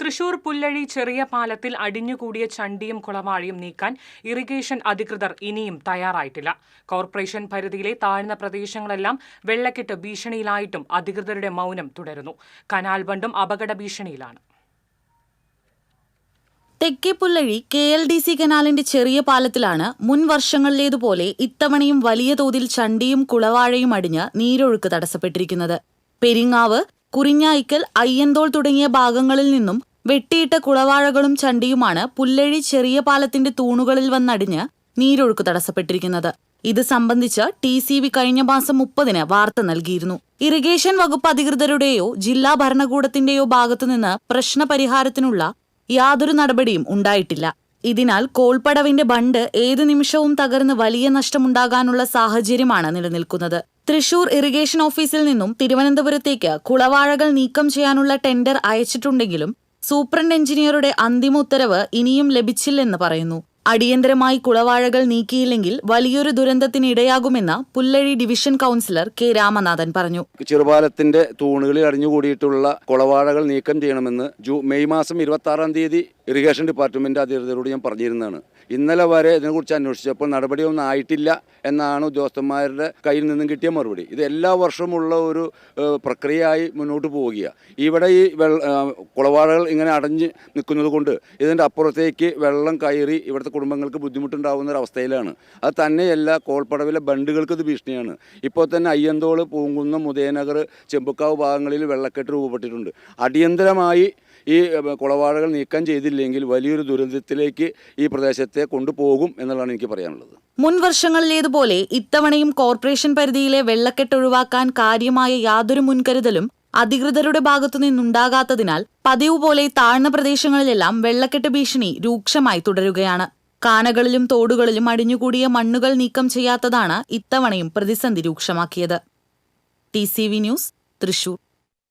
തൃശൂർ പുല്ലഴി ചെറിയ പാലത്തിൽ അടിഞ്ഞുകൂടിയ ചണ്ടിയും കുളവാഴിയും നീക്കാൻ ഇറിഗേഷൻ അധികൃതർ ഇനിയും തയ്യാറായിട്ടില്ല. കോർപ്പറേഷൻ പരിധിയിലെ താഴ്ന്ന പ്രദേശങ്ങളെല്ലാം വെള്ളക്കെട്ട് ഭീഷണിയിലായിട്ടും അധികൃതരുടെ മൗനം തുടരുന്നു. കനാൽ ബണ്ടും അപകട ഭീഷണിയിലാണ്. തെക്കേ Pullazhi K L D C കനാലിന്റെ ചെറിയ പാലത്തിലാണ് മുൻ വർഷങ്ങളിലേതുപോലെ ഇത്തവണയും വലിയ തോതിൽ ചണ്ടിയും കുളവാഴയും അടിഞ്ഞ് നീരൊഴുക്ക് തടസ്സപ്പെട്ടിരിക്കുന്നത്. പെരിങ്ങാവ് കുറിഞ്ഞായിക്കൽ അയ്യന്തോൾ തുടങ്ങിയ ഭാഗങ്ങളിൽ നിന്നും വെട്ടിയിട്ട കുളവാഴകളും ചണ്ടിയുമാണ് പുല്ലഴി ചെറിയ പാലത്തിന്റെ തൂണുകളിൽ വന്നടിഞ്ഞ് നീരൊഴുക്ക് തടസ്സപ്പെട്ടിരിക്കുന്നത്. ഇത് സംബന്ധിച്ച് ടി സി വി കഴിഞ്ഞ മാസം മുപ്പതിന് വാർത്ത നൽകിയിരുന്നു. ഇറിഗേഷൻ വകുപ്പ് അധികൃതരുടെയോ ജില്ലാ ഭരണകൂടത്തിന്റെയോ ഭാഗത്തുനിന്ന് പ്രശ്നപരിഹാരത്തിനുള്ള യാതൊരു നടപടിയും ഉണ്ടായിട്ടില്ല. ഇതിനാൽ കോൾപ്പടവിന്റെ ബണ്ട് ഏതു നിമിഷവും തകർന്ന് വലിയ നഷ്ടമുണ്ടാകാനുള്ള സാഹചര്യമാണ് നിലനിൽക്കുന്നത്. തൃശൂർ ഇറിഗേഷൻ ഓഫീസിൽ നിന്നും തിരുവനന്തപുരത്തേക്ക് കുളവാഴകൾ നീക്കം ചെയ്യാനുള്ള ടെൻഡർ അയച്ചിട്ടുണ്ടെങ്കിലും സൂപ്രണ്ട് എഞ്ചിനീയറുടെ അന്തിമ ഉത്തരവ് ഇനിയും ലഭിച്ചില്ലെന്ന് പറയുന്നു. അടിയന്തരമായി കുളവാഴകൾ നീക്കിയില്ലെങ്കിൽ വലിയൊരു ദുരന്തത്തിന് ഇടയാകുമെന്ന് Pullazhi division councillor K Ramanathan പറഞ്ഞു. ചെറുപാലത്തിന്റെ തൂണുകളിൽ അടിഞ്ഞുകൂടിയിട്ടുള്ള കുളവാഴകൾ നീക്കം ചെയ്യണമെന്ന് മെയ് മാസം ഇരുപത്തി ആറാം തീയതി ഇറിഗേഷൻ ഡിപ്പാർട്ട്മെന്റ് അധികൃതരോട് ഞാൻ പറഞ്ഞിരുന്നതാണ്. ഇന്നലെ വരെ ഇതിനെക്കുറിച്ച് അന്വേഷിച്ചപ്പോൾ നടപടിയൊന്നും ആയിട്ടില്ല എന്നാണ് ഉദ്യോഗസ്ഥന്മാരുടെ കയ്യിൽ നിന്നും കിട്ടിയ മറുപടി. ഇത് എല്ലാ വർഷമുള്ള ഒരു പ്രക്രിയയായി മുന്നോട്ട് പോവുകയാണ്. ഇവിടെ ഈ കുളവാഴകൾ ഇങ്ങനെ അടഞ്ഞ് നിൽക്കുന്നത് കൊണ്ട് ഇതിന്റെ അപ്പുറത്തേക്ക് വെള്ളം കയറി ഇവിടുത്തെ കുടുംബങ്ങൾക്ക് ബുദ്ധിമുട്ടുണ്ടാകുന്ന ഒരു അവസ്ഥയിലാണ്. അത് തന്നെയല്ല കോൾപ്പടവിലെ ബണ്ടുകൾക്ക് ഇത് ഭീഷണിയാണ്. ഇപ്പോൾ തന്നെ അയ്യന്തോൾ പൂങ്കുന്നം ഉദയനഗർ ചെമ്പുക്കാവ് ഭാഗങ്ങളിൽ വെള്ളക്കെട്ട് രൂപപ്പെട്ടിട്ടുണ്ട്. അടിയന്തരമായി ഈ കുളവാടകൾ നീക്കം ചെയ്തില്ലെങ്കിൽ വലിയൊരു ദുരന്തത്തിലേക്ക് ഈ പ്രദേശത്തെ കൊണ്ടുപോകും എന്നുള്ളതാണ് എനിക്ക് പറയാനുള്ളത്. മുൻ വർഷങ്ങളിലേതുപോലെ ഇത്തവണയും കോർപ്പറേഷൻ പരിധിയിലെ വെള്ളക്കെട്ട് ഒഴിവാക്കാൻ കാര്യമായ യാതൊരു മുൻകരുതലും അധികൃതരുടെ ഭാഗത്തു നിന്നുണ്ടാകാത്തതിനാൽ പതിവ് പോലെ താഴ്ന്ന പ്രദേശങ്ങളിലെല്ലാം വെള്ളക്കെട്ട് ഭീഷണി രൂക്ഷമായി തുടരുകയാണ്. കാനകളിലും തോടുകളിലും അടിഞ്ഞുകൂടിയ മണ്ണുകൾ നീക്കം ചെയ്യാത്തതാണ് ഇത്തവണയും പ്രതിസന്ധി രൂക്ഷമാക്കിയത്. T news Thrissur.